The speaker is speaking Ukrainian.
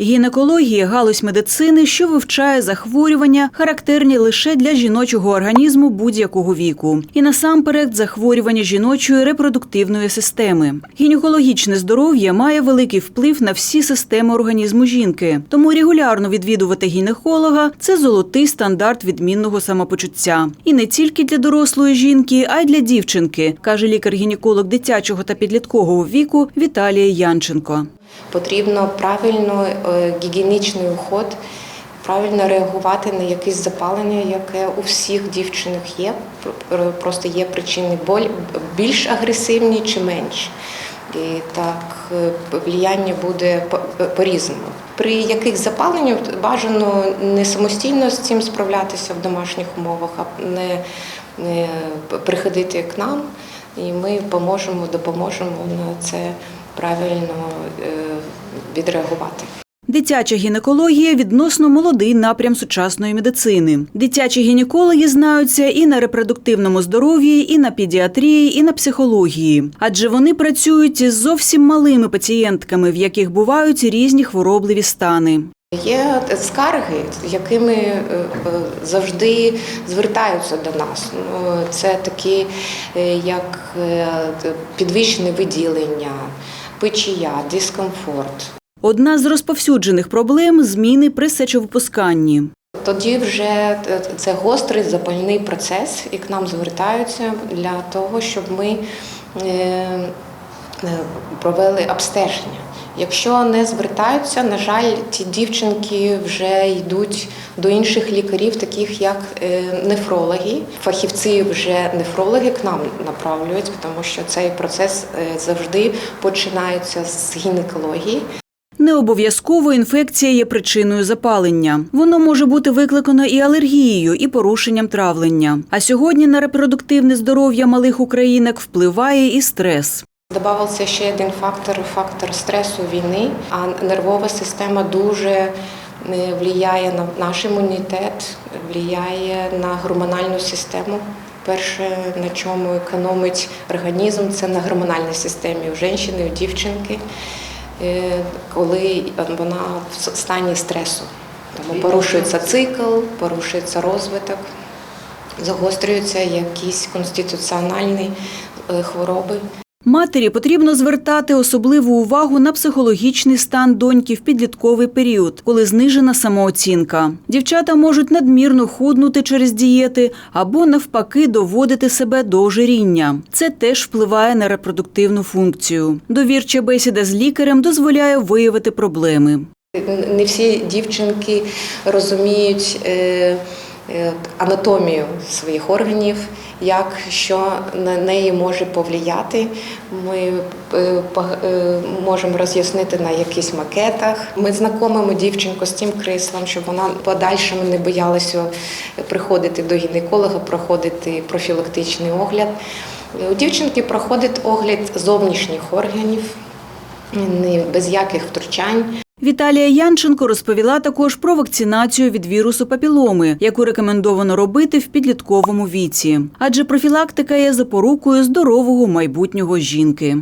Гінекологія галузь медицини, що вивчає захворювання, характерні лише для жіночого організму будь-якого віку, і насамперед захворювання жіночої репродуктивної системи. Гінекологічне здоров'я має великий вплив на всі системи організму жінки, тому регулярно відвідувати гінеколога це золотий стандарт відмінного самопочуття. І не тільки для дорослої жінки, а й для дівчинки, каже лікар-гінеколог дитячого та підліткового віку Віталія Янченко. Потрібно правильно е, гігієнічний уход, правильно реагувати на якесь запалення, яке у всіх дівчинок є. Просто є причини боль більш агресивні чи менш. І так е, влияння буде по- по-різному. При яких запаленнях бажано не самостійно з цим справлятися в домашніх умовах, а не приходити к нам, і ми поможемо, допоможемо на це правильно е, відреагувати. Дитяча гінекологія відносно молодий напрям сучасної медицини. Дитячі гінекологи знаються і на репродуктивному здоров'ї, і на педіатрії, і на психології, адже вони працюють із зовсім малими пацієнтками, в яких бувають різні хворобливі стани. Є скарги, якими е, завжди звертаються до нас. Ну, Це такі, е, як е, підвищене виділення, печія, дискомфорт. Одна з розповсюджених проблем зміни при сечовипусканні. Тоді вже це гострий запальний процес, і к нам звертаються для того, щоб ми провели обстеження. Якщо не звертаються, на жаль, ті дівчинки вже йдуть до інших лікарів, таких як е, нефрологи. Фахівці вже нефрологи к нам направлюють, тому що цей процес е, завжди починається з гінекології. Не обов'язково інфекція є причиною запалення. Воно може бути викликано і алергією, і порушенням травлення. А сьогодні на репродуктивне здоров'я малих українок впливає і стрес. Добавився ще один фактор фактор стресу війни. А нервова система дуже е, впливає на наш імунітет, впливає на гормональну систему. Перше, на чому економить організм, це на гормональній системі у жінки, у дівчинки, е, коли вона в стані стресу. Тому порушується цикл, порушується розвиток, загострюються якісь конституціональні е, хвороби. Матері потрібно звертати особливу увагу на психологічний стан доньки в підлітковий період, коли знижена самооцінка. Дівчата можуть надмірно худнути через дієти або навпаки доводити себе до ожиріння. Це теж впливає на репродуктивну функцію. Довірча бесіда з лікарем дозволяє виявити проблеми. Не всі дівчинки розуміють е, анатомію своїх органів, як що на неї може повлияти. Ми е, е, можемо роз'яснити на якихось макетах. Ми знайомимо дівчинку з цим кріслом, щоб вона подальшому не боялася приходити до гінеколога, проходити профілактичний огляд. У дівчинки проходить огляд зовнішніх органів, без яких втручань. Віталія Янченко розповіла також про вакцинацію від вірусу папіломи, яку рекомендовано робити в підлітковому віці, адже профілактика є запорукою здорового майбутнього жінки.